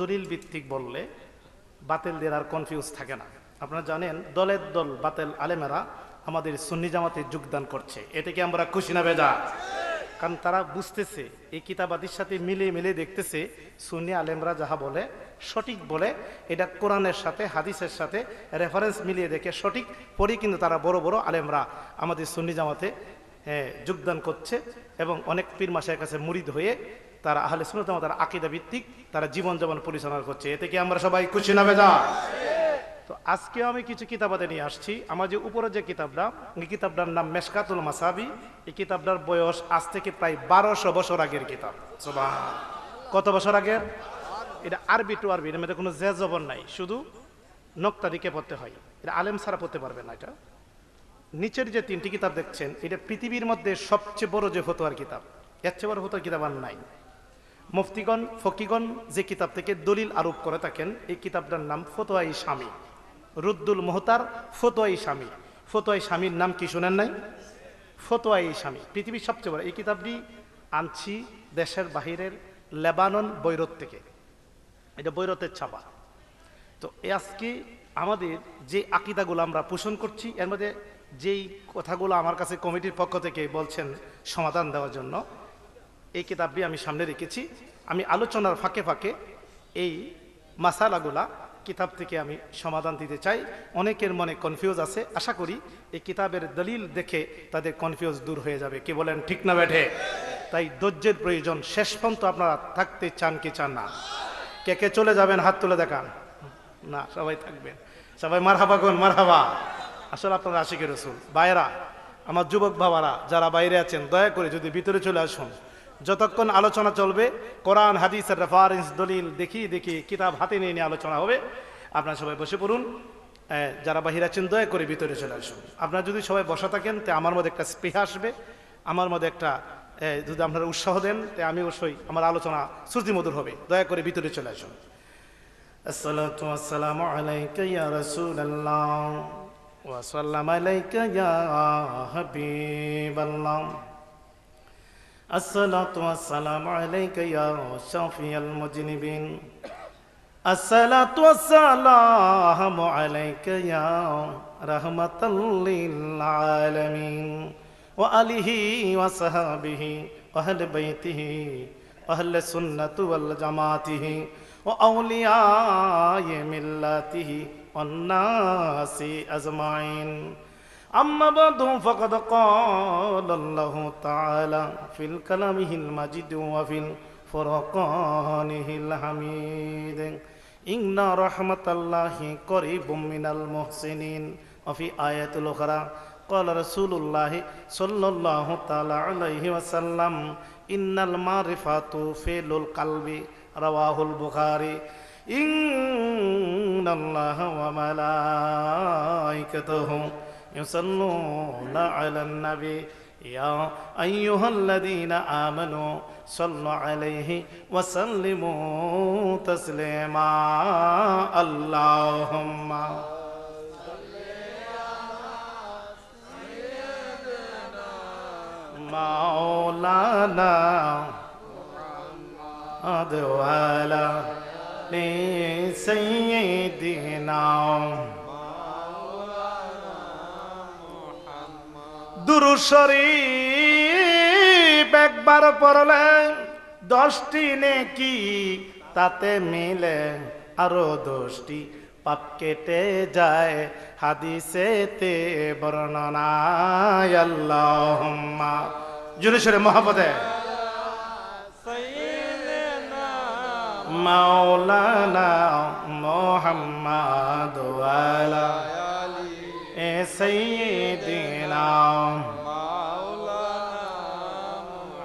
দলিল ভিত্তিক বললে বাতিলদের আর কনফিউজ থাকে না। আপনারা জানেন, দলের দল বাতেল আলেমেরা আমাদের সুন্নি জামাতে যোগদান করছে। এটাকে আমরা খুশি না বেজা? কারণ তারা বুঝতেছে, এই কিতাবাদির সাথে মিলে মিলে দেখতেছে, সুন্নি আলেমরা যাহা বলে, সঠিক বলে, এটা কোরআনের সাথে, হাদিসের সাথে রেফারেন্স মিলিয়ে দেখে সঠিক পরে কিন্তু তারা বড় বড় আলেমরা আমাদের সুন্নি জামাতে যোগদান করছে এবং অনেক পীর মাসের কাছে মুরিদ হয়ে তারা আহলে সুন্নত তারা আকিদা ভিত্তিক তারা জীবন যাপন পরিচালনা করছে। এতে কি আমরা সবাই খুশি না বেজা তো আজকে আমি কিছু কিতাবাতে নিয়ে আসছি। আমার যে উপরে যে কিতাবটা, এই কিতাবটার নাম মেশকাতুল মাসাবি। এই কিতাবটার বয়স আজ থেকে প্রায় বারোশো বছর আগের কিতাব। কত বছর আগের? এটা আরবি টু আরবি, এর মধ্যে কোনো জে জবর নাই। শুধু নক্তা দিকে পড়তে হয়। এটা আলেম ছাড়া পড়তে পারবে না এটা। নিচের যে তিনটি কিতাব দেখছেন, এটা পৃথিবীর মধ্যে সবচেয়ে বড় যে ফতোয়ার কিতাব, এর চেয়ে বড় ফতোয়ার কিতাব আর নাই। মুফতিগণ, ফকিগণ যে কিতাব থেকে দলিল আরোপ করে থাকেন, এই কিতাবটার নাম ফতোয়াই স্বামী। রুদ্দুল মোহতার ফতোয়াই স্বামী। ফতোয়াই স্বামীর নাম কি শোনেন নাই? ফতোয়াই স্বামী। পৃথিবীর সবচেয়ে বড়, এই কিতাবটি আনছি দেশের বাহিরের লেবানন বৈরত থেকে। এটা বৈরতের ছাপা। তো এ আজকে আমাদের যে আকিদাগুলো আমরা পোষণ করছি, এর মধ্যে যেই কথাগুলো আমার কাছে কমিটির পক্ষ থেকে বলছেন সমাধান দেওয়ার জন্য এই কিতাবটি আমি সামনে রেখেছি। আমি আলোচনার ফাঁকে ফাঁকে এই মাসালাগুলা কিতাব থেকে আমি সমাধান দিতে চাই। অনেকের মনে কনফিউজ আছে। আশা করি এই কিতাবের দলিল দেখে তাদের কনফিউজ দূর হয়ে যাবে। কি বলেন, ঠিক না ব্যাঠে? তাই ধৈর্যের প্রয়োজন। শেষ পর্যন্ত আপনারা থাকতে চান কি চান না? কে কে চলে যাবেন, হাত তুলে দেখান। না, সবাই থাকবেন। সবাই মার হাবা কোন মার হাবা আসলে আপনারা আশিকে রসুল। বাইরা আমার যুবক বাবারা যারা বাইরে আছেন, দয়া করে যদি ভিতরে চলে আসুন। যতক্ষণ আলোচনা চলবে কোরআন হাদিসের রেফারেন্স দলিল দেখি দেখি কিতাব হাতে নিয়ে নিয়ে আলোচনা হবে আপনারা সবাই বসে পড়ুন এ, যারা বাহির আছেন দয়া করে ভিতরে চলে আসুন আপনারা যদি সবাই বসা থাকেন তে আমার মধ্যে একটা স্পৃহা আসবে আমার মধ্যে একটা এ, যদি আপনারা উৎসাহ দেন তে আমি অবশ্যই আমার আলোচনা শ্রুতিমধুর হবে দয়া করে ভিতরে চলে আসুন الصلاة والسلام عليك يا رسول الله وسلم عليك يا حبيب الله الصلاة والسلام عليك يا شافي المذنبين الصلاة والسلام عليك يا رحمة للعالمين. وآله وصحابه وأهل بيته وأهل السنة والجماعته وأولياء ملته والناس أجمعين. أما بعد فقد قال الله تعالى في الكلامه المجيد وفي الفرقانه الحميد إن رحمة الله قريب من المحسنين وفي آية الأخرى قال رسول الله صلى الله تعالى عليه وسلم إن المعرفة فعل القلب رواه البخاري إن الله وملائكته يصلون على النبي. يا أيها الذين آمنوا صلوا عليه وسلموا تسليما. اللهم مولانا أدوالا দুরু একবার পড়লে দশটি নেকি, তাতে মিলে আরও দশটি। পাপ কেটে যায় হাদিসে তে বর্ণনা জুড়ে মহাপদে। মাওলানা মোহাম্মদ এ সৈদিন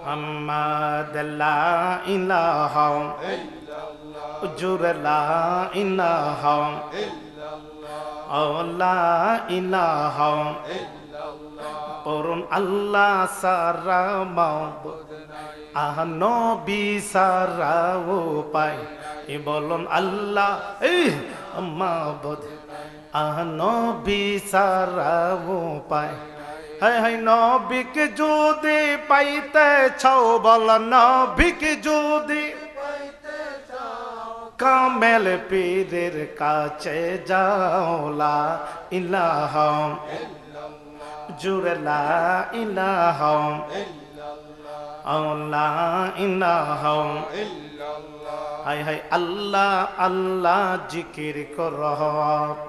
محمد لا إله جر لا إله أو لا إله পরুন আল্লাহ সারা মাবুদ আহ নবী সারা উপায় এ বলুন আল্লাহ এই মাবুদ আহ নবী সারা উপায় হাই হাই নবিকে যদি পাইতে ছাও বল নবিকে যদি কামেল পীরের কাছে যাওলা ইলাহম জুড়লা ইলাহম আল্লা ইলাহম। হাই হাই আল্লাহ আল্লাহ জিকির কর।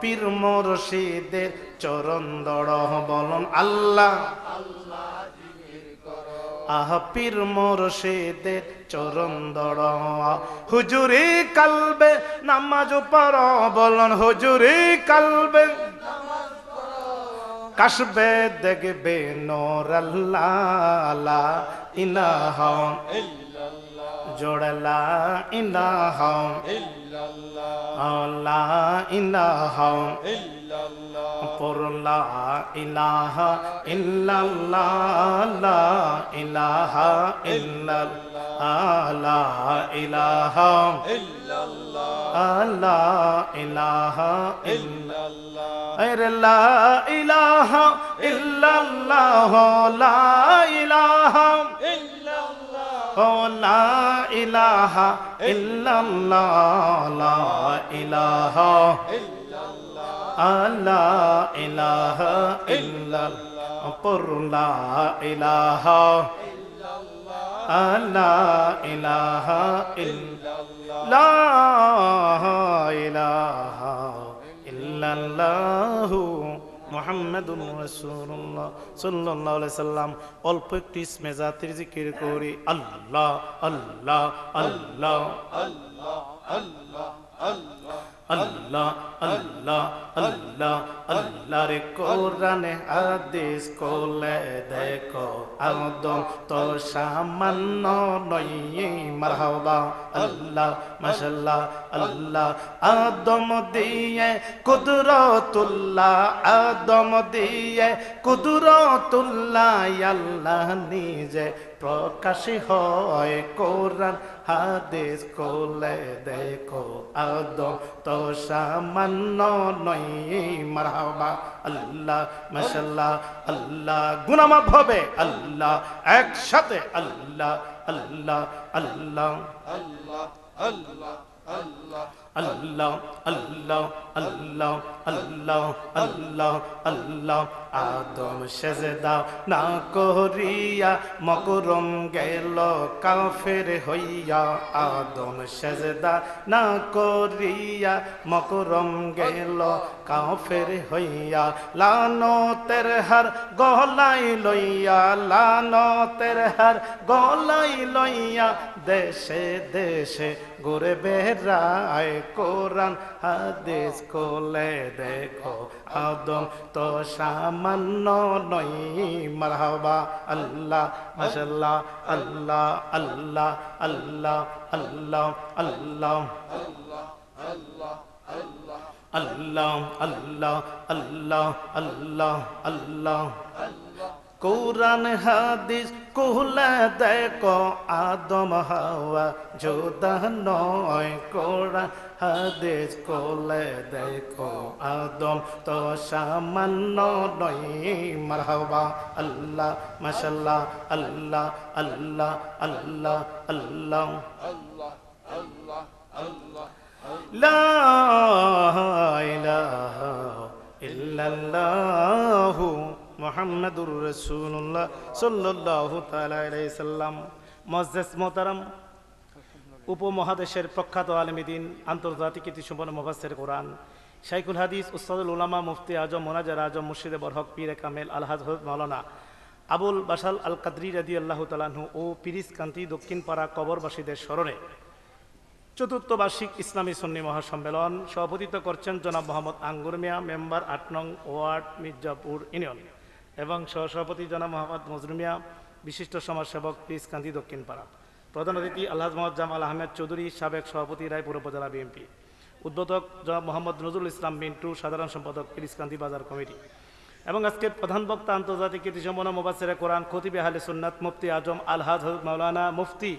পীর মুর্শিদের চরণ দড় বলন আল্লাহ। আহ পীর মুর্শিদের চরণ দড় হুজুরি কালবে নামাজ পড় বলন হুজুরি কালবে কাশবে দেখবে নোর আল্লাহ جوڑ لا الہ لا الہ பொருள் لا الہ الا اللہ لا الہ الا اللہ لا الہ الا اللہ لا الہ الا اللہ اے لا او لا الہ الا اللہ لا الہ الا اللہ پر لا الہ الا اللہ মুহাম্মাদুর রাসূলুল্লাহ সাল্লাল্লাহু আলাইহি সাল্লাম অল্প একটু ইসমে জাতির জিকির করি। আল্লাহ আল্লাহ আল্লাহ আল্লাহ আল্লাহ আল্লাহ। আদম তো সামান্য নই মারহাবা। আল্লাহ মাশাল্লাহ আল্লাহ। আদম দিয়ে দিয়ে কুদরতুল্লাহ, আল্লাহ নিজে প্রকাশ হয় কোরআন হাদিস কোলে দেখো আদম তো সামান্য নই মারহাবা, আল্লাহ মাশাল্লাহ আল্লাহ, গুনামাফ হবে। আল্লাহ, একসাথে, আল্লাহ আল্লাহ আল্লাহ। আল্লাহ আল্লাহ আল্লাহ। আল্লাহ আল্লাহ আল্লাহ আল্লাহ আল্লাহ আল্লাহ। আদম সেজদা না করিয়া মকরম গেল কাফের হইয়া। আদম সেজদা না করিয়া মকরম গেল কাফের হইয়া। লানো তের হার গলাই লইয়া লানো তের হার গলাই লইয়া দেশে দেশে ঘুরে বেড়ায় কোরআন হাদিস কোলে দেখো আদম তো সামান্য নই মারহাবা আল্লাহ মাশাল্লাহ আল্লাহ আল্লাহ আল্লাহ আল্লাহ আল্লাহ আল্লাহ আল্লাহ আল্লাহ আল্লাহ আল্লাহ কোরআন, হাদিস কুহলে দেখো, আদম, হাওয়া জোদা নয়। কোরআন, হাদিস কোলে দেখো, আদম তো সামান্য নয়। মারহাবা, আল্লাহ, মাশাল্লাহ, আল্লাহ আল্লাহ আল্লাহ আল্লাহ। লা ইলাহা ইল্লাল্লাহু মোহাম্মদুর রসুল্লাহ সাল্লাহ তালাম মজদেস মোতারাম উপমহাদেশের প্রখ্যাত আলমীদিন, আন্তর্জাতিক ইতিসম্পন্ন মোবাসের কোরআন। শাইকুল হাদিস, উস্তাদুল উলামা, মুফতি আজম, মোনাজার আজম, মুর্শিদে বরহক, পীর কামেল, আলহাজ মৌলানা আবুল বাসাল আল কাদরি রাদি আল্লাহ তালাহু ও পিরিস কান্তি দক্ষিণপাড়া কবরবাসীদের স্মরণে চতুর্থ বার্ষিক ইসলামী সন্নি মহাসম্মেলন সভাপতিত্ব করছেন জনাব মোহাম্মদ আঙ্গুর মিয়া, মেম্বার আট নং ওয়ার্ড, মির্জাপুর ইউনিয়ন। এবং সহসভাপতি জনাব মোহাম্মদ মজরুমিয়া বিশিষ্ট সমাজসেবক পিস কান্দি দক্ষিণপাড়া। প্রধান অতিথি আল্লাহ মোহাম্মদ জামাল আহমেদ চৌধুরী, সাবেক সভাপতি রায়পুর উপজেলা বিএনপি। উদ্বোধক জনাব মোহাম্মদ নজরুল ইসলাম মিন্টু, সাধারণ সম্পাদক পিরিসকান্দি বাজার কমিটি। এবং আজকের প্রধান বক্তা আন্তর্জাতিক কীর্তিসম্পন্ন মোবাসের কোরআন খতিবে আহলে সুন্নাত মুফতি আজম আলহাজ মাওলানা মুফতি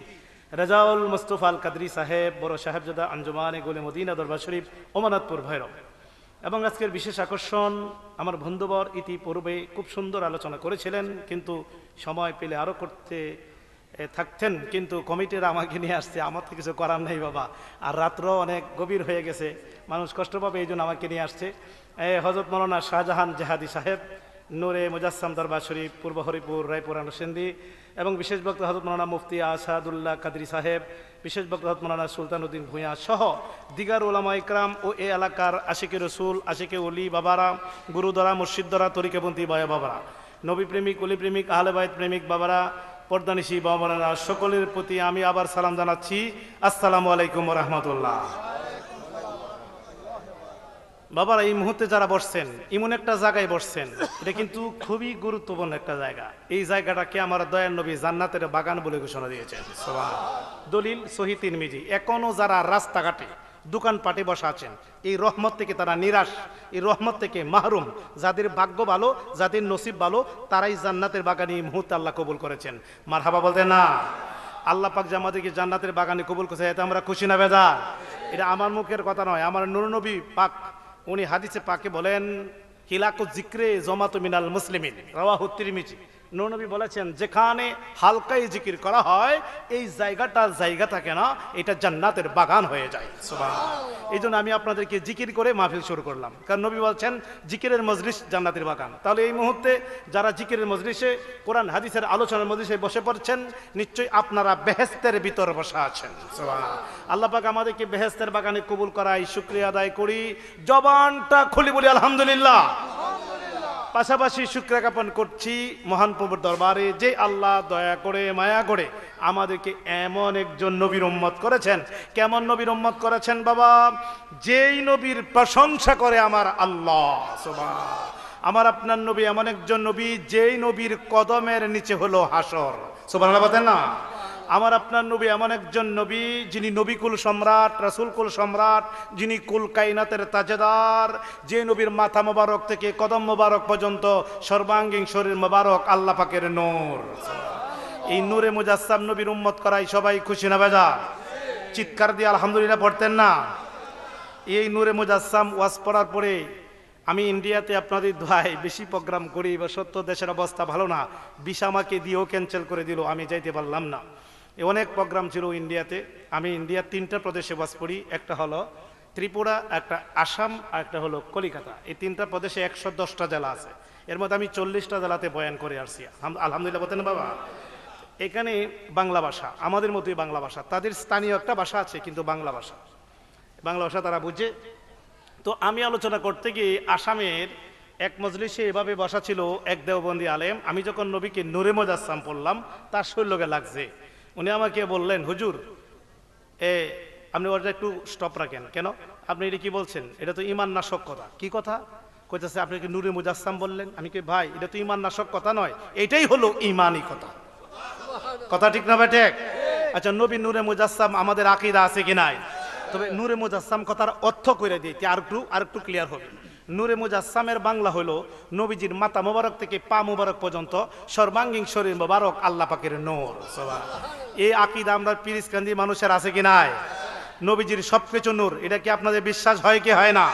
রেজাউল মুস্তফা আল কাদরি সাহেব, বড় সাহেবজাদা আঞ্জুমানে গোলে মদিনা দরবার শরীফ, ওমানাতপুর, ভৈরব। এবং আজকের বিশেষ আকর্ষণ, আমার বন্ধুবর ইতিপূর্বে খুব সুন্দর আলোচনা করেছিলেন, কিন্তু সময় পেলে আরও করতে থাকতেন, কিন্তু কমিটিরা আমাকে নিয়ে আসছে, আমার তো কিছু করার নেই বাবা, আর রাত্র অনেক গভীর হয়ে গেছে, মানুষ কষ্ট পাবে এই জন্য আমাকে নিয়ে আসছে। হজরত মৌলানা শাহজাহান জেহাদি সাহেব, নূরে মুজাসসাম দরবার শরীফ, পূর্ব হরিপুর রায়পুর আনুসেন্দি এবং বিশেষ বক্তা হজরত মৌলানা মুফতি আসাদুল্লাহ কাদরি সাহেব, বিশেষ বক্তা হজরত মৌলানা সুলতান উদ্দিন ভূঁইয়া সহ দিগার ওলামা ইকরাম ও এ এলাকার আশিকে রসুল, আশিকে অলি বাবারা গুরুদ্বারা মসজিদদ্বারা তরিকাপন্থী বায়া বাবারা নবী প্রেমিক অলি প্রেমিক আহলেবায়ত প্রেমিক বাবারা পর্দানিশী বাবারা সকলের প্রতি আমি আবার সালাম জানাচ্ছি। আসসালামু আলাইকুম রহমতুল্লাহ। বাবারা, এই মুহূর্তে যারা বসছেন, এমন একটা জায়গায় বসছেন, এটা কিন্তু খুবই গুরুত্বপূর্ণ একটা জায়গা। এই জায়গাটাকে আমার দয়াল নবী জান্নাতের বাগান বলে ঘোষণা দিয়েছেন। দলিল সহি তিরমিজি। এখনও যারা রাস্তাঘাটে, দোকানপাটে বসা আছেন, এই রহমত থেকে তারা নিরাশ, এই রহমত থেকে মাহরুম। যাদের ভাগ্য ভালো, যাদের নসিব ভালো, তারাই জান্নাতের বাগানে এই মুহূর্তে আল্লাহ কবুল করেছেন। মারহাবা বলতে না। আল্লাহ পাক যে আমাদেরকে জান্নাতের বাগানে কবুল করেছে, এতে আমরা খুশি না বেজা এটা আমার মুখের কথা নয়, আমার নুরনবী পাক উনি হাদিসে পাকে বলেন হিলাকু জিক্রে জমাত মিনাল মুসলিমিন। রাওয়াহু তিরমিজি। নবী বলেছেন, যেখানে হালকাই জিকির করা হয়, এই জায়গাটা জায়গা থাকে না, এটা জান্নাতের বাগান হয়ে যায়। এই জন্য আমি আপনাদেরকে জিকির করে মাহফিল শুরু করলাম। কারণ নবী বলছেন, জিকিরের মজলিস জান্নাতের বাগান। তাহলে এই মুহূর্তে যারা জিকিরের মজলিসে, কোরআন, হাদিসের আলোচনার মজলিসে বসে পড়ছেন, নিশ্চয়ই আপনারা বেহেস্তের ভিতর বসা আছেন। সুবহানাল্লাহ। আল্লাহ পাক আমাদেরকে বেহেস্তের বাগানে কবুল করাই শুক্রিয়া আদায় করি। জবানটা খুলি বলি, আলহামদুলিল্লাহ। পাশাপাশি শুক্রিয়া জ্ঞাপন করছি মহান প্রভুর দরবারে, যে আল্লাহ দয়া করে, মায়া করে আমাদেরকে এমন একজন নবীর উম্মত করেছেন। কেমন নবীর উম্মত করেছেন বাবা? যেই নবীর প্রশংসা করে আমার আল্লাহ। আমার আপনার নবী এমন একজন নবী, যেই নবীর কদমের নিচে হলো হাসর। সুবাহ বলেন না? আমার আপনার নবী এমন একজন নবী, যিনি নবীকুল সম্রাট, রাসুলকুল সম্রাট, যিনি কুল কাইনাতের তাজেদার, যে নবীর মাথা মোবারক থেকে কদম মোবারক পর্যন্ত সর্বাঙ্গীন শরীর মোবারক আল্লাহ পাকের নূর। এই নূরে মুজাসসাম নবীর উম্মত করাই সবাই খুশি না বেজা? চিৎকার দিয়ে আলহামদুলিল্লাহ পড়তেন না? এই নূরে মুজাসসাম ওয়াজ পড়ার পরে আমি ইন্ডিয়াতে আপনাদের দোয়ায় বেশি প্রোগ্রাম করি বা সত্য দেশের অবস্থা ভালো না। বিষ আমাকে দিয়েও ক্যান্সেল করে দিল, আমি যাইতে পারলাম না। অনেক প্রোগ্রাম ছিল ইন্ডিয়াতে আমি ইন্ডিয়ার তিনটা প্রদেশে বাস করি। একটা হলো ত্রিপুরা, একটা আসাম, আর একটা হলো কলিকাতা। এই তিনটা প্রদেশে একশো দশটা জেলা আছে। এর মধ্যে আমি চল্লিশটা জেলাতে বয়ান করে আসছি। আলহাম- আলহামদুলিল্লাহ বলতেন বাবা? এখানে বাংলা ভাষা, আমাদের মতোই বাংলা ভাষা। তাদের স্থানীয় একটা ভাষা আছে, কিন্তু বাংলা ভাষা। বাংলা ভাষা তারা বুঝে। তো আমি আলোচনা করতে গিয়ে আসামের এক মজলিসে এভাবে বসা ছিল এক দেওবন্দি আলেম। আমি যখন নবীকে নুরে মজাসাম পড়লাম, তার শৈলকে লাগছে। উনি আমাকে বললেন, হুজুর, এ, আপনি ওটা একটু স্টপ রাখেন। কেন? আপনি এটা কি বলছেন? এটা তো ইমান নাশক কথা। কি কথা? কইতেছে, আপনি কি নুরে মুজাসসাম বললেন? আমি কি, ভাই, এটা তো ইমান নাশক কথা নয়, এটাই হলো ইমানই কথা। কথা ঠিক না ঠিক? আচ্ছা নবী নূরে মুজাসসাম আমাদের আকিদা আছে কি নাই? তবে নূরে মুজাসসাম কথার অর্থ করে দিই আর একটু আর একটু ক্লিয়ার হবে। নূরে মুজাসামের বাংলা হলো নবীজির মাতা মোবারক থেকে পা মোবারক পর্যন্ত সর্বাঙ্গীন শরীর মোবারক, আল্লাহ পাকের নূর। এই আকিদা আমরা পিরিসকান্দি মানুষের আছে কি নাই? নবীজির সবকিছু নূর, এটা কি আপনাদের বিশ্বাস হয় কি হয় না?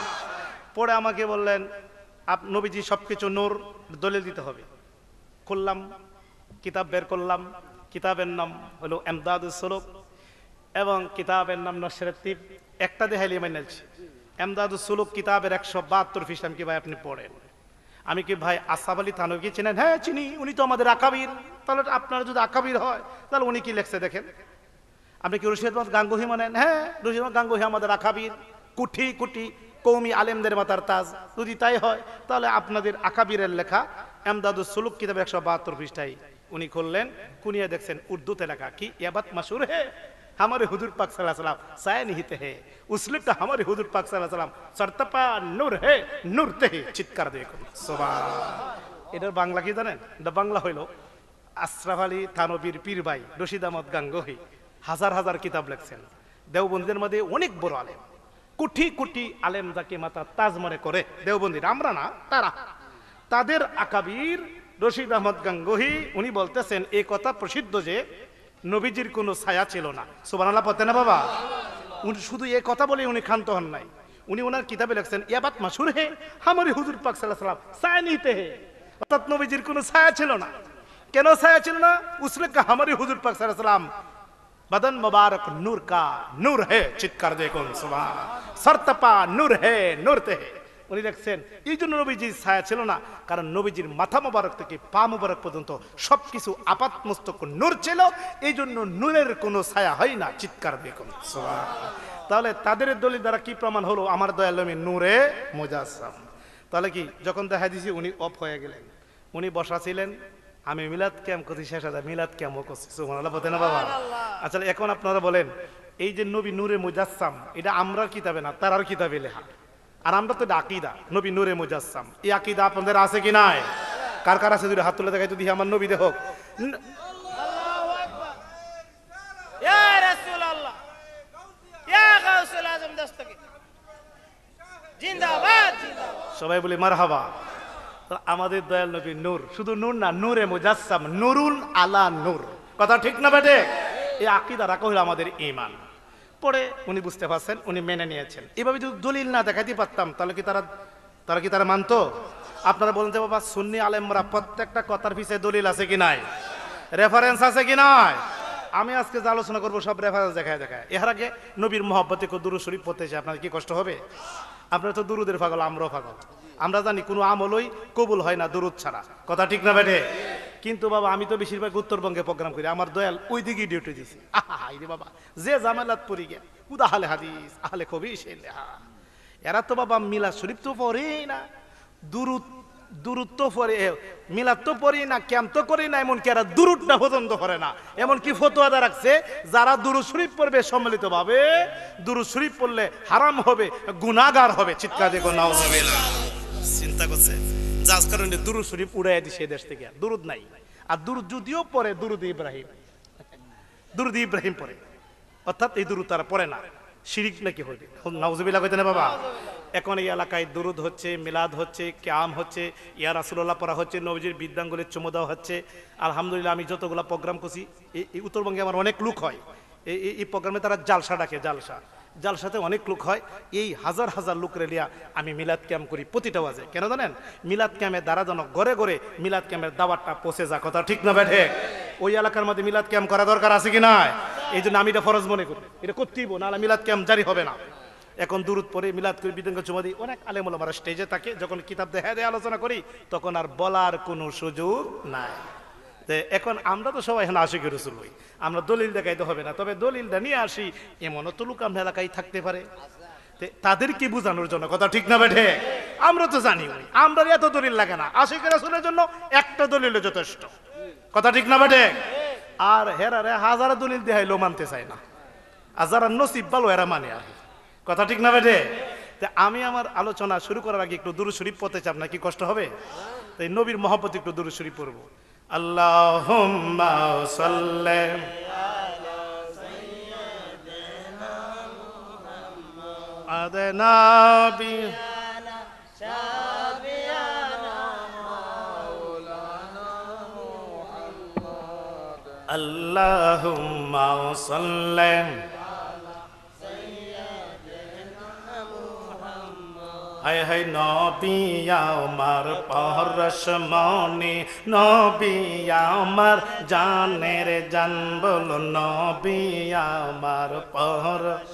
পরে আমাকে বললেন, আপ, নবীজি সবকিছু নূর দলিল দিতে হবে। খুললাম, কিতাব বের করলাম, কিতাবের নাম হলো এমদাদুল সলক এবং কিতাবের নাম নসরেতিব একটা দেখাইলে মাইনালছি এমদাদুল সুলুক কিতাবের একশো বাহাত্তর কি ভাই আপনি পড়েন? আমি কি ভাই আসাফ আলী থানবী চিনেন? হ্যাঁ চিনি। উনি তো আমাদের আকাবির। তাহলে আপনার যদি আকাবির হয়, তাহলে উনি কি লেখছে দেখেন? আপনি কি রশিদ মোহাম্মদ গাঙ্গুহি মানেন? হ্যাঁ রশিদ মোহাম্মদ গাঙ্গুহি আমাদের আকাবির। কুঠি কুটি কৌমি আলেমদের মাতার তাজ। যদি তাই হয়, তাহলে আপনাদের আকাবিরের লেখা এমদাদুল সুলুক কিতাবের একশো বাহাত্তর পৃষ্ঠায় উনি খুললেন। কুনিয়া দেখছেন উর্দুতে লেখা। কি? ইয়াবাত মাসুর হে हमारे हुजूर पाक सल्लल्लाहु अलैहि वसल्लम साय निहित है उसलिए तो हमारे हुजूर पाक सल्लल्लाहु अलैहि वसल्लम सरतपा नूर है नूरते है চিৎকার দিয়ে করুন সুবহান এটার বাংলা কি জানেন এটা বাংলা হইলো আশরাফ আলী থানবীর পীর ভাই রশিদ আহমদ গাঙ্গোহি হাজার হাজার কিতাব লেখছেন দেওবন্দিদের মধ্যে অনেক বড় আলেম কোটি কোটি আলেম যাকে মাতা তাজ মনে করে দেওবন্দির আমরা না তারা তাদের আকাবির রশিদ আহমদ গাঙ্গোহি উনি বলতেছেন এই কথা প্রসিদ্ধ যে নবীজির কোনো ছায়া ছিল না সুবহানাল্লাহ পড়তে না বাবা উনি শুধু এই কথা বলে উনি ক্ষান্ত হন নাই উনি ওনার কিতাবে লিখছেন ইয়াবাত মাসুর হে হামারি হুজুর পাক সাল্লাল্লাহু আলাইহি সাল্লাম ছায়া নিতে হে অর্থাৎ নবীজির কোনো ছায়া ছিল না কেন ছায়া ছিল না উসলে কাহামারি হুজুর পাক সাল্লাম बदन मुबारक नूर का नूर है চিৎকার দেখুন সুবহান সরতপা নূর হে নূর তে হে। উনি দেখছেন এই জন্য নবীজির ছায়া ছিল না কারণ নবীজির মাথা মোবারক থেকে পা মোবারক পর্যন্ত সবকিছু আপাত মস্তক নূর ছিল এই জন্য নূরের কোনো ছায়া হয় না চিৎকার দেখুন সুবহান তাহলে তাদের দলিল দ্বারা কি প্রমাণ হলো? আমার দয়াল নবী নূরে মুজাসসাম। তাহলে কি যখন দেখা দিছি উনি অফ হয়ে গেলেন। উনি বসা ছিলেন আমি মিলাদ ক্যাম্প করছি শেষ হাজার মিলাদ ক্যাম্পও করছি সুবহানাল্লাহ বলতে না বাবা? আচ্ছা এখন আপনারা বলেন এই যে নবী নূরে মুজাসসাম এটা আমরার কিতাবে না তারার কিতাবে লেখা? আর আমরা তো আকিদা নবী নূরে মুজাসাম এই আকিদা আপনাদের আছে কি নাই? কার কার আছে? দুটো হাত তুলে দেখাই যদি আমার নবী দেহ। সবাই বলি মার হাবা আমাদের দয়াল নবী নূর। শুধু নূর না নূরে মুজাসাম নুরুল আলা নূর। কথা ঠিক না বেটে এই আকিদা রাখা আমাদের ইমান পরে উনি বুঝতে পারছেন, উনি মেনে নিয়েছেন। এভাবে যদি দলিল না দেখাতে পারতাম, তাহলে কি তারা তারা কি তারা মানতো? আপনারা বলেন যে, বাবা, সুন্নি আলেমরা প্রত্যেকটা কথার পিছিয়ে দলিল আছে কি নাই? রেফারেন্স আছে কি নাই? আমি আজকে যে আলোচনা করব, সব রেফারেন্স দেখায় দেখায়। এর আগে নবীর মহব্বতে দুরু শরীফ পড়তে চাই, আপনার কি কষ্ট হবে? আপনার তো দুরুদের পাগল, আমরাও পাগল। আমরা জানি কোনো আমলই কবুল হয় না দুরুদ ছাড়া। কথা ঠিক না বেটে কিন্তু বাবা, আমি তো বেশিরভাগ উত্তরবঙ্গে প্রোগ্রাম করি, আমার দয়াল ওই দিকেই ডিউটি দিছি। আহা হাই রে বাবা, যে জামেলাত পড়ি গে, উদা হালে হাদিস, আহলে কবি সে এরা তো বাবা মিলা শরীফ তো পড়েই না, দুরুদ দূরত্ব পরে, মিলাদ তো পড়ি না ক্যাম্প তো করি না, এমনকি এরা দূরটা পর্যন্ত করে না। এমনকি ফতোয়াদা রাখছে, যারা দুরু শরীফ পড়বে সম্মিলিত ভাবে দুরু শরীফ পড়লে হারাম হবে গুনাগার হবে, চিৎকার দেখো নাও চিন্তা করছে। যার কারণে দুরু শরীফ উড়াই দিছে দেশ থেকে। দুরুদ নাই। আর দুরুদ যদিও পড়ে, দুরুদ ইব্রাহিম। দুরুদ ইব্রাহিম পড়ে। অর্থাৎ এই দুরুদ তারা পড়ে না। শিরিক নাকি হইবে? নাউজুবিল্লাহ কইতে না বাবা? এখন এই এলাকায় দুরুদ হচ্ছে, মিলাদ হচ্ছে, ক্যাম হচ্ছে, ইয়া রাসুল্লাহ পড়া হচ্ছে, নবজির বিদ্যাঙ্গুলের চুমো দেওয়া হচ্ছে। আলহামদুলিল্লাহ আমি যতগুলা প্রোগ্রাম করছি, এই উত্তরবঙ্গে আমার অনেক লোক হয়। এই- এই প্রোগ্রামে তারা জালসা ডাকে, জালসা। জালসাতে অনেক লোক হয়, এই হাজার হাজার লোক রেলিয়া আমি মিলাদ ক্যাম্প করি প্রতিটা ওয়াজে। কেন জানেন? মিলাদ ক্যাম্পের দ্বারা যেন ঘরে ঘরে মিলাদ ক্যাম্পের দাওয়াতটা পৌঁছে যা কথা, ঠিক না বেঠে ওই এলাকার মধ্যে মিলাদ ক্যাম্প করা দরকার আছে কি না এই জন্য আমি এটা ফরজ মনে করি। এটা করতেই নাহলে মিলাদ ক্যাম্প জারি হবে না। এখন দূরত পরে মিলাদ করি বিদঙ্গ চুমা দিই অনেক আলেমুল আমার স্টেজে থাকে, যখন কিতাব দেখা দেয় আলোচনা করি, তখন আর বলার কোনো সুযোগ নাই। তে এখন আমরা তো সবাই এখানে আশিক রসুল হই। আমরা দলিল দেখাইতে হবে না। তবে দলিলটা নিয়ে আসি, এমনও তো লোক আমরা এলাকায় থাকতে পারে। তে তাদেরকে বোঝানোর জন্য? কথা ঠিক না বেঠে? আমরা তো জানি আমরা এত দলিল লাগে না। আশিক রসুলের জন্য একটা দলিল যথেষ্ট। কথা ঠিক না বেঠে? আর হেরারে হাজার দলিল দেখাইলেও মানতে চায় না। আর যারা নসিব ভালো এরা মানে আর কথা ঠিক না বেঠে? আমি আমার আলোচনা শুরু করার আগে একটু দুরু শরীফ পড়তে চাপ নাকি কষ্ট হবে? তাই নবীর মহব্বত একটু দুরু শরীফ পড়ব। আল্লাহ সাল্লাম আদনাবি আল্লাহুম্মা সাল্লাম হায় হায় নবী আমার পরশ মনে, নবী আমার জানের জান বল, নবী আমার পরশ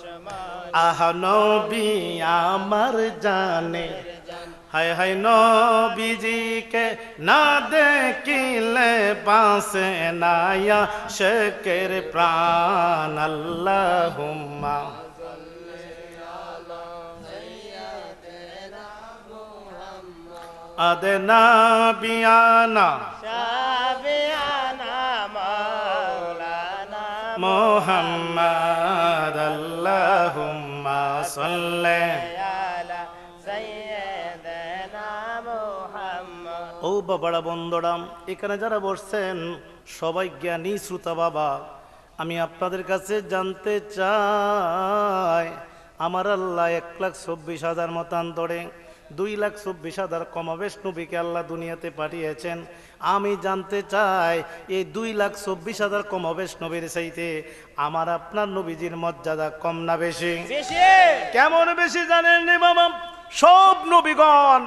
আহ নবী আমার জানে। হায় হায় নবীজিকে না দেখিলে পাশে নায়া শেকের প্রাণ, আল্লাহুম্মা। মাওলানা মোহাম্মদ আল্লাহুম্মা সাল্লি। আলা সাইয়্যিদানা মুহাম্মদ। ও বাবারা বন্ধুরাম এখানে যারা বসছেন সবাই জ্ঞানী শ্রোতা বাবা। আমি আপনাদের কাছে জানতে চাই আমার আল্লাহ এক লাখ চব্বিশ হাজার মতান্তরে দুই লাখ চব্বিশ হাজার কমাবেশ নবীকে আল্লাহ দুনিয়াতে পাঠিয়েছেন। আমি জানতে চাই এই দুই লাখ চব্বিশ হাজার কমাবেশ নবীর চাইতে আমার আপনার নবীজির মর্যাদা কম না বেশি? বেশি! কেমন বেশি জানেন নি বাবা সব নবীগণ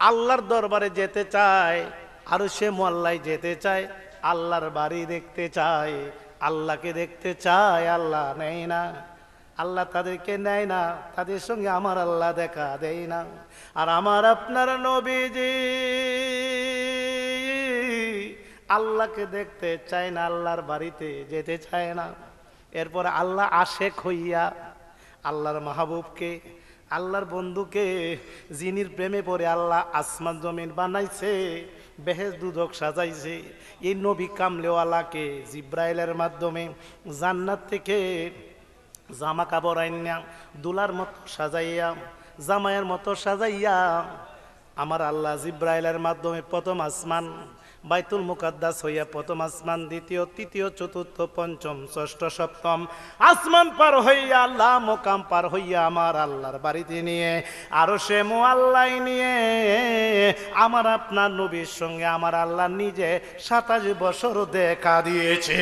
আল্লাহর দরবারে যেতে চায় আর সে মোল্লায় যেতে চায়। আল্লাহর বাড়ি দেখতে চায় আল্লাহকে দেখতে চায় আল্লাহ নেই না। আল্লাহ তাদেরকে নেয় না, তাদের সঙ্গে আমার আল্লাহ দেখা দেয় না। আর আমার আপনার নবীজি আল্লাহকে দেখতে চায় না, আল্লাহর বাড়িতে যেতে চায় না। এরপর আল্লাহ আশেক হইয়া আল্লাহর মাহবুবকে, আল্লাহর বন্ধুকে জিনির প্রেমে পড়ে আল্লাহ আসমান জমিন বানাইছে বেহেজ দুধক সাজাইছে। এই নবী কামলেওয়ালাকে জিব্রাইলের মাধ্যমে জান্নাত থেকে জামা কাপড় আইনা দুলার মতো সাজাইয়া জামাইয়ের মতো সাজাইয়া আমার আল্লাহ জিব্রাইলের মাধ্যমে প্রথম আসমান, বাইতুল মুকাদ্দাস হইয়া প্রথম আসমান, দ্বিতীয়, তৃতীয়, চতুর্থ, পঞ্চম, ষষ্ঠ, সপ্তম। আসমান পার হইয়া, আল্লাহ মোকাম পার হইয়া আমার আল্লাহর বাড়িতে নিয়ে আরও সে মো আল্লাহ নিয়ে। আমার আপনার নবীর সঙ্গে আমার আল্লাহ নিজে সাতাশ বছর দেখা দিয়েছে।